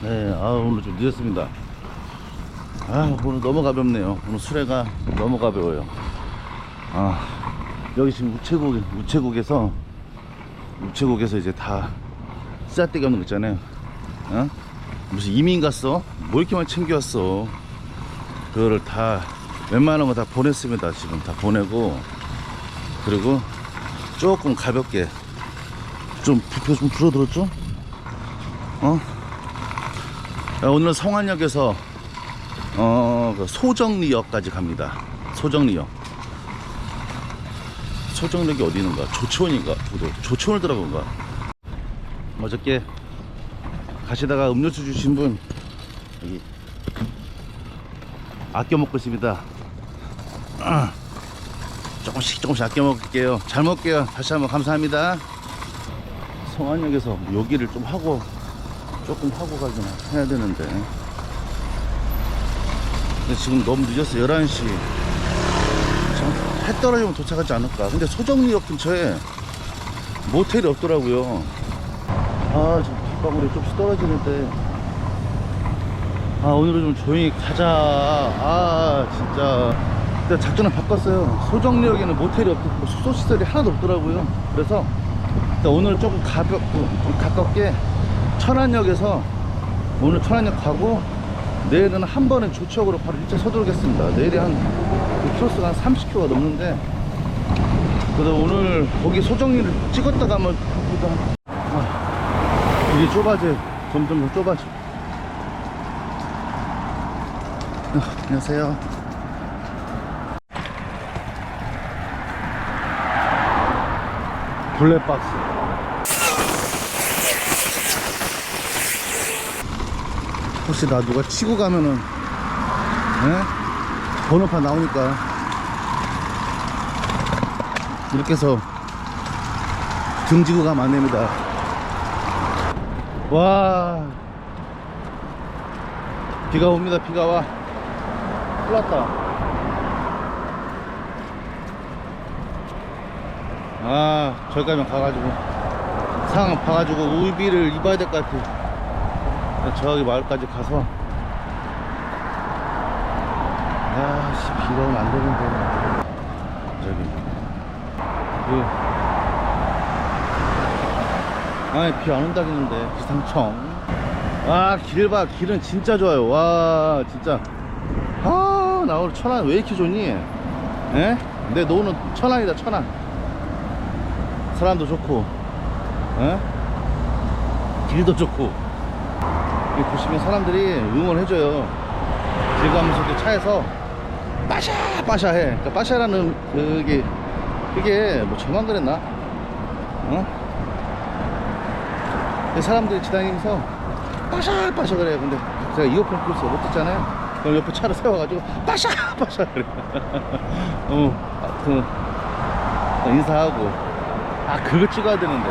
네, 아 오늘 좀 늦었습니다. 아 오늘 너무 가볍네요. 오늘 수레가 너무 가벼워요. 아 여기 지금 우체국 우체국에서 우체국에서 이제 다 쓰잘데기 없는 거 있잖아요. 어? 무슨 이민 갔어? 뭐 이렇게 많이 챙겨왔어? 그거를 다 웬만한 거 다 보냈습니다. 지금 다 보내고 그리고 조금 가볍게 좀 부표 좀 줄어들었죠? 어? 야, 오늘은 성안역에서 어, 그 소정리역까지 갑니다. 소정리역. 소정리역이 어디 있는가? 조치원인가? 저도 조치원을 들어간가? 어저께 가시다가 음료수 주신 분 여기 아껴 먹고 있습니다. 아, 조금씩 조금씩 아껴 먹을게요. 잘 먹을게요. 다시 한번 감사합니다. 성안역에서 여기를 좀 하고 조금 하고 가긴 해야 되는데. 근데 지금 너무 늦었어 11시. 지금 해 떨어지면 도착하지 않을까. 근데 소정리역 근처에 모텔이 없더라고요. 아 지금 빗방울이 조금씩 떨어지는데. 아 오늘은 좀 조용히 가자. 아 진짜. 근데 작전을 바꿨어요. 소정리역에는 모텔이 없고 숙소시설이 하나도 없더라고요. 그래서 오늘 조금 가볍고 좀 가깝게 천안역에서 오늘 천안역 가고 내일은 한 번에 조치역으로 바로 일찍 서두르겠습니다. 내일이 한그 키로수가 한 30km가 넘는데 그래도 오늘 거기 소정리를 찍었다 가면 보다 아, 길이 좁아져 점점 더 좁아져. 아, 안녕하세요. 블랙박스. 혹시 나 누가 치고 가면은 에? 번호판 나오니까. 이렇게 해서 등지고 가면 안 됩니다. 와. 비가 옵니다 비가 와. 큰일 났다. 아 저기 가면 가가지고 상황 봐가지고 우비를 입어야 될 것 같아 저기 마을까지 가서. 아씨 비가 오면 안 되는데. 저기. 그. 아니 비 안 온다겠는데 기상청. 아 길 봐. 길은 진짜 좋아요. 와 진짜. 아나 오늘 천안 왜 이렇게 좋니? 에? 내 노는 천안이다 천안. 사람도 좋고. 에? 길도 좋고 보시면 사람들이 응원해줘요. 길 가면서 그 차에서 빠샤 빠샤 해. 그러니까 빠샤라는 그게 그게 뭐 저만 그랬나? 어? 사람들이 지나다니면서 빠샤 빠샤 그래. 근데 제가 이어폰 있어 못 듣잖아요. 그럼 옆에 차를 세워가지고 빠샤 빠샤 그래. 어, 아, 그 인사하고 아 그거 찍어야 되는데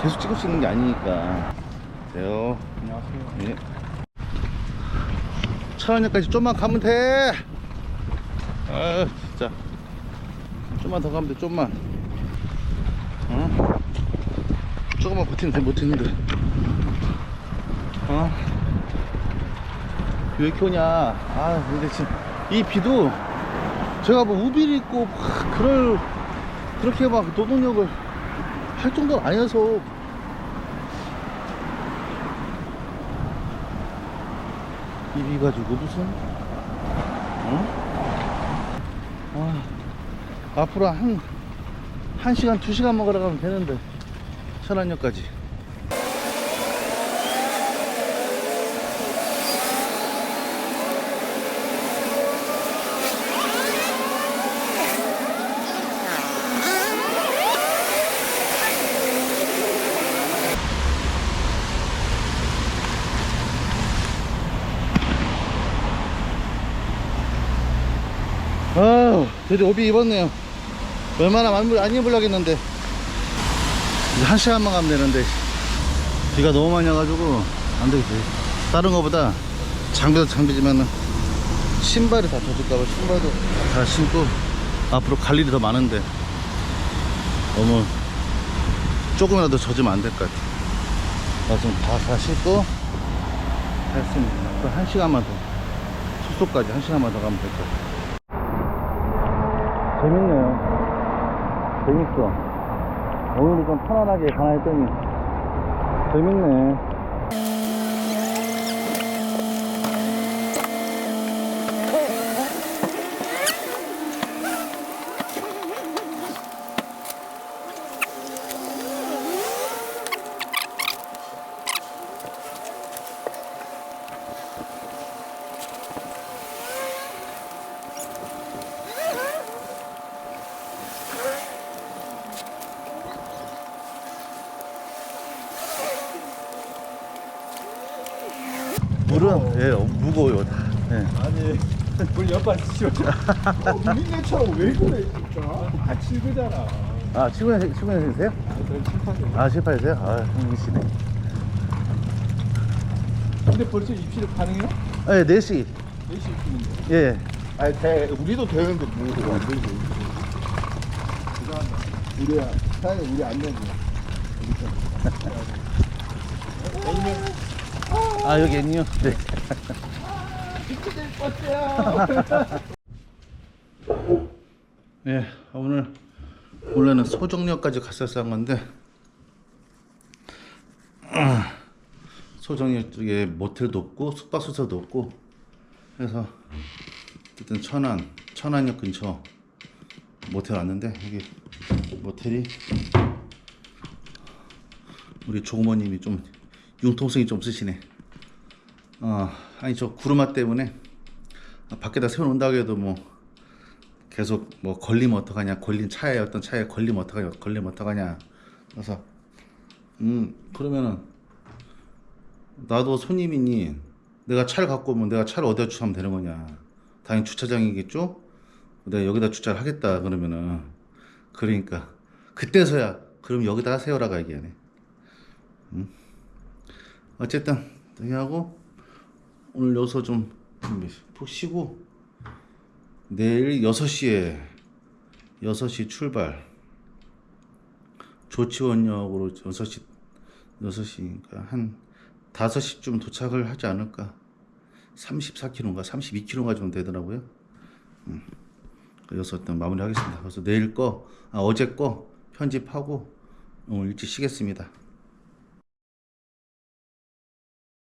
계속 찍을 수 있는 게 아니니까. 안녕하세요. 안녕하세요. 예. 천안역까지 좀만 가면 돼. 아, 진짜. 좀만 더 가면 돼, 좀만. 어? 조금만 버티면 돼, 버티는데. 어? 왜 이렇게 오냐. 아, 근데 지금 이 비도 제가 뭐 우비를 입고 막 그럴, 그렇게 막 노동력을 할 정도는 아니어서 이비 가지고 무슨 어? 아, 앞으로 한, 한 시간, 두 시간만 걸어가면 되는데 천안역까지 아 드디어 오비 입었네요. 얼마나 안 입으려고 했는데. 이제 한 시간만 가면 되는데. 비가 너무 많이 와가지고 안 되겠지. 다른 거보다 장비도 장비지만 신발이 다 젖을까봐 신발도 다 신고 앞으로 갈 일이 더 많은데. 너무 조금이라도 젖으면 안 될 것 같아. 나 지금 다, 다 신고 됐습니다. 또 한 시간만 더. 숙소까지 한 시간만 더 가면 될 것 같아요. 재밌네요. 재밌어. 오늘은 좀 편안하게 가나 했더니 재밌네. 물은 예, 무거워요. 다. 예. 아니 물 옆발 치워 민네처럼 왜 그래 진짜 같이 그잖아 아, 친구네 생기세요? 저는 심판대 아, 실파이세요? 아, 형이시네. 근데 벌써 입시를 가능해요? 예, 4시. 4시 입시인데 예. 아니 돼 우리도 되는데 뭐 안 되지 죄송합니다 우리야 사장님 우리 안 되지 아, 여기 있네요. 네. 예, 오늘 원래는 소정역까지 갔었던 건데 아, 소정역 쪽에 모텔도 없고 숙박시설도 없고 그래서 어쨌든 천안 천안역 근처 모텔 왔는데 여기 모텔이 우리 조부모님이 좀 융통성이 좀 쓰시네. 어, 아니 저 구르마 때문에 밖에다 세워놓는다고 해도 뭐 계속 뭐 걸리면 어떡하냐 걸린 차에 어떤 차에 걸리면 어떡하냐 걸리면 어떡하냐. 그래서 음 그러면은 나도 손님이니 내가 차를 갖고 오면 내가 차를 어디다 주차하면 되는 거냐. 당연히 주차장이겠죠? 내가 여기다 주차를 하겠다 그러면은. 그러니까 그때서야 그럼 여기다가 세워라가 얘기하네. 어쨌든 여기 하고 오늘 여기서 좀 푹 쉬고. 내일 6시에 6시 출발. 조치원역으로 6시 6시니까 한 5시쯤 도착을 하지 않을까? 34km인가 32km가 좀 되더라고요. 음. 그래서 일단 마무리 하겠습니다. 그래서 내일 거 아, 어제 거 편집하고 오늘 일찍 쉬겠습니다